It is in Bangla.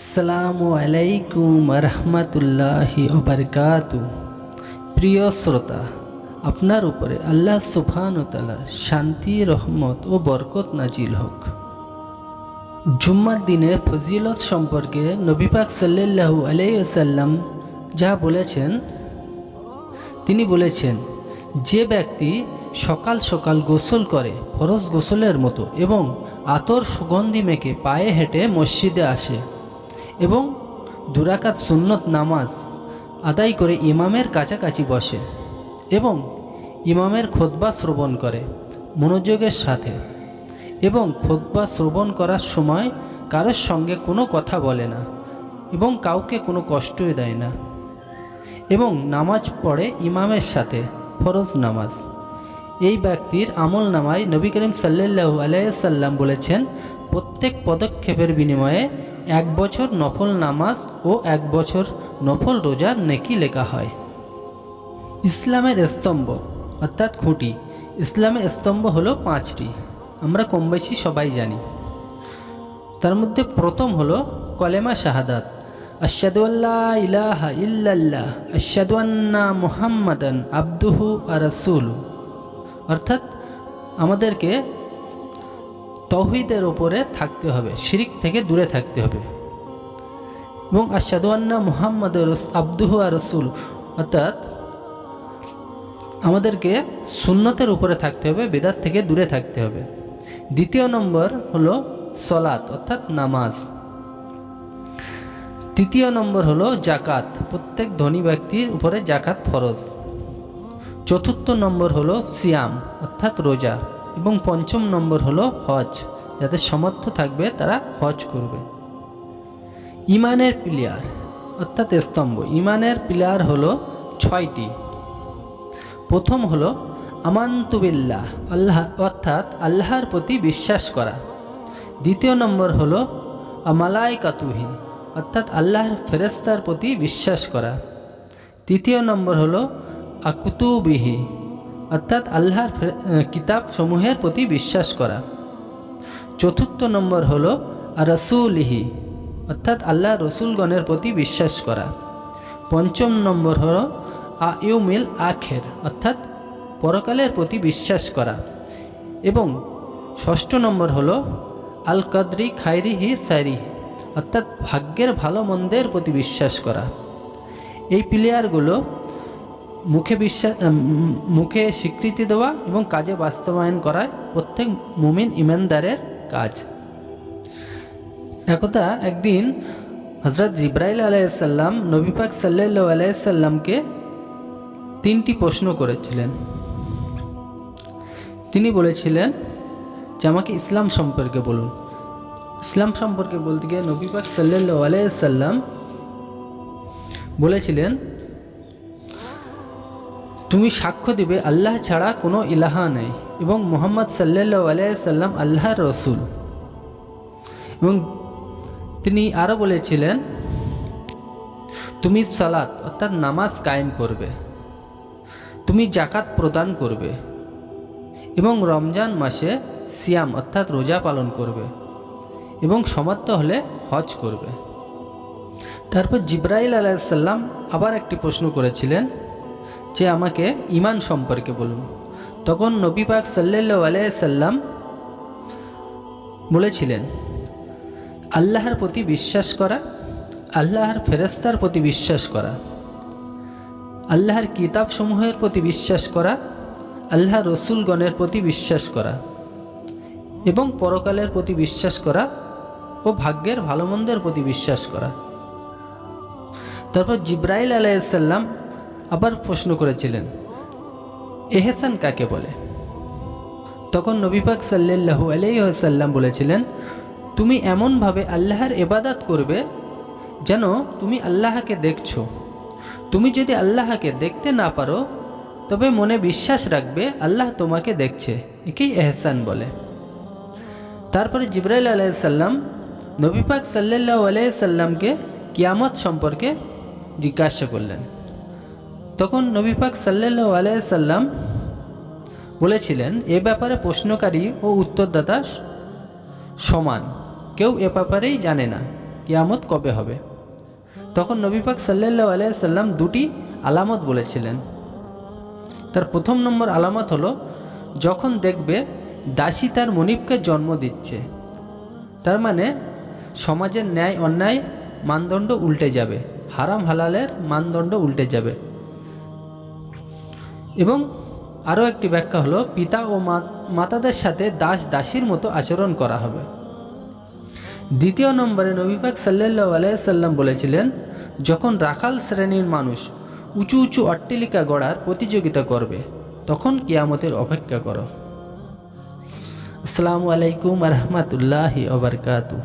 আসসালামু আলাইকুম রহমতুল্লাহি ওবরকাতু প্রিয় শ্রোতা, আপনার উপরে আল্লাহ সুফান তালার শান্তি, রহমত ও বরকত নাজিল হোক। জুম্মার দিনের ফজিলত সম্পর্কে নবী পাক সাল্লাল্লাহু আলাইসাল্লাম যা বলেছেন, তিনি বলেছেন, যে ব্যক্তি সকাল সকাল গোসল করে ফরজ গোসলের মতো এবং আতর সুগন্ধি মেখে পায়ে হেঁটে মসজিদে আসে এবং দুরাকাত সুন্নত নামাজ আদায় করে ইমামের কাছাকাছি বসে এবং ইমামের খোদবা শ্রবণ করে মনোযোগের সাথে এবং খোদবা শ্রবণ করার সময় কারোর সঙ্গে কোনো কথা বলে না এবং কাউকে কোনো কষ্টই দেয় না এবং নামাজ পড়ে ইমামের সাথে ফরজ নামাজ। এই ব্যক্তির আমল নামায় নবী করিম সাল্লাল্লাহু আলাইসাল্লাম বলেছেন, প্রত্যেক পদক্ষেপের বিনিময়ে এক বছর নফল নামাজ ও এক বছর নফল রোজার নেকি লেখা হয়। ইসলামের স্তম্ভ, অর্থাৎ খুঁটি। ইসলামের স্তম্ভ হলো পাঁচটি। আমরা কম বেশি সবাই জানি। তার মধ্যে প্রথম হলো কলেমা শাহাদাত। আশাদু ইলাহা ইল্লাল্লাহ আশাদু মুহাম্মাদান আব্দুহু আর রাসূল অর্থাৎ আমাদেরকে তৌহিদের ওপরে থাকতে হবে, শিরিক থেকে দূরে থাকতে হবে। এবং আশাদু আন্না মুহাম্মদ আব্দুহু রসুল, অর্থাৎ আমাদেরকে সুন্নতের উপরে থাকতে হবে, বেদাত থেকে দূরে থাকতে হবে। দ্বিতীয় নম্বর হলো সলাত অর্থাৎ নামাজ। তৃতীয় নম্বর হলো জাকাত, প্রত্যেক ধনী ব্যক্তির উপরে জাকাত ফরজ। চতুর্থ নম্বর হলো সিয়াম, অর্থাৎ রোজা। এবং পঞ্চম নম্বর হলো হজ যাদের সমর্থ থাকবে তারা হজ করবে। ইমানের প্লেয়ার অর্থাৎ স্তম্ভ। ইমানের প্লেয়ার হলো ছয়টি। প্রথম হলো আমান্তুবিল্লাহ আল্লাহ, অর্থাৎ আল্লাহর প্রতি বিশ্বাস করা। দ্বিতীয় নম্বর হলো আমালাই কাতুহি অর্থাৎ আল্লাহর ফেরেস্তার প্রতি বিশ্বাস করা। তৃতীয় নম্বর হলো, আকুতুবিহি অর্থাৎ আল্লাহর কিতাব সমূহের প্রতি বিশ্বাস করা। চতুর্থ নম্বর হলো রসুলিহি অর্থাৎ আল্লাহ রসুলগণের প্রতি বিশ্বাস করা। পঞ্চম নম্বর হলো আইউমিল আখের, অর্থাৎ পরকালের প্রতি বিশ্বাস করা। এবং ষষ্ঠ নম্বর হল আল কদ্রি খাইরিহি সাইরি অর্থাৎ ভাগ্যের ভালো মন্দের প্রতি বিশ্বাস করা। এই প্লেয়ারগুলো মুখে বিশ্বাস মুখে স্বীকৃতি দেওয়া এবং কাজে বাস্তবায়ন করায় প্রত্যেক মুমিন ইমানদারের কাজ। একদা একদিন হজরত জিব্রাইল আলাইসাল্লাম নবী পাক সাল্লাহ আলাইসাল্লামকে তিনটি প্রশ্ন করেছিলেন। তিনি বলেছিলেন যে, আমাকে ইসলাম সম্পর্কে বলুন। ইসলাম সম্পর্কে বলতে গিয়ে নবীপাক সাল্লাহ আলাইসাল্লাম বলেছিলেন তুমি সাক্ষ্য দিবে, আল্লাহ ছাড়া কোনো ইলাহা নেই। এবং মোহাম্মদ সাল্লাহ আলাইসাল্লাম আল্লাহর রসুল। এবং তিনি আরও বলেছিলেন, তুমি সালাত, অর্থাৎ নামাজ কায়েম করবে। তুমি জাকাত প্রদান করবে। এবং রমজান মাসে সিয়াম, অর্থাৎ রোজা পালন করবে। এবং সমর্থ হলে হজ করবে। তারপর জিব্রাইল আলাইসাল্লাম আবার একটি প্রশ্ন করেছিলেন যে আমাকে ইমান সম্পর্কে বলুন। তখন নবী পাক সাল্লাহ আলাইসাল্লাম বলেছিলেন, আল্লাহর প্রতি বিশ্বাস করা, আল্লাহর ফেরেস্তার প্রতি বিশ্বাস করা, আল্লাহর কিতাবসমূহের প্রতি বিশ্বাস করা আল্লাহ রসুলগণের প্রতি বিশ্বাস করা এবং পরকালের প্রতি বিশ্বাস করা ও ভাগ্যের ভালো মন্দের প্রতি বিশ্বাস করা। তারপর জিব্রাইল আলাইসাল্লাম আবার প্রশ্ন করেছিলেন, এহেসান কাকে বলে? তখন নবীপাক সাল্লাহু আলাইসাল্লাম বলেছিলেন, তুমি এমনভাবে আল্লাহর এবাদাত করবে যেন তুমি আল্লাহকে দেখছ। তুমি যদি আল্লাহকে দেখতে না পারো, তবে মনে বিশ্বাস রাখবে আল্লাহ তোমাকে দেখছে। একেই এহসান বলে। তারপরে জিব্রাইল আলাইসাল্লাম নবীপাক সাল্লাহ আলাইসাল্লামকে কিয়ামত সম্পর্কে জিজ্ঞাসা করলেন। তখন নবীপাক সাল্লাহ আলাইসাল্লাম বলেছিলেন, এ ব্যাপারে প্রশ্নকারী ও উত্তরদাতা সমান। কেউ এ ব্যাপারেই জানে না কিয়ামত কবে হবে। তখন নবী পাক সাল্লাহ আলাইসাল্লাম দুটি আলামত বলেছিলেন। তার প্রথম নম্বর আলামত হলো, যখন দেখবে দাসী তার মনিবকে জন্ম দিচ্ছে, তার মানে সমাজের ন্যায় অন্যায় মানদণ্ড উল্টে যাবে, হারাম হালালের মানদণ্ড উল্টে যাবে। এবং আরও একটি ব্যাখ্যা হলো, পিতা ও মাতাদের সাথে দাস দাসীর মতো আচরণ করা হবে। দ্বিতীয় নম্বরে নবীপাক সাল্লাহ আলাইসাল্লাম বলেছিলেন, যখন রাখাল শ্রেণির মানুষ উঁচু উঁচু অট্টিলিকা গড়ার প্রতিযোগিতা করবে, তখন কিয়ামতের অপেক্ষা করো। আসসালামু আলাইকুম রহমতুল্লাহি ওবরকাতু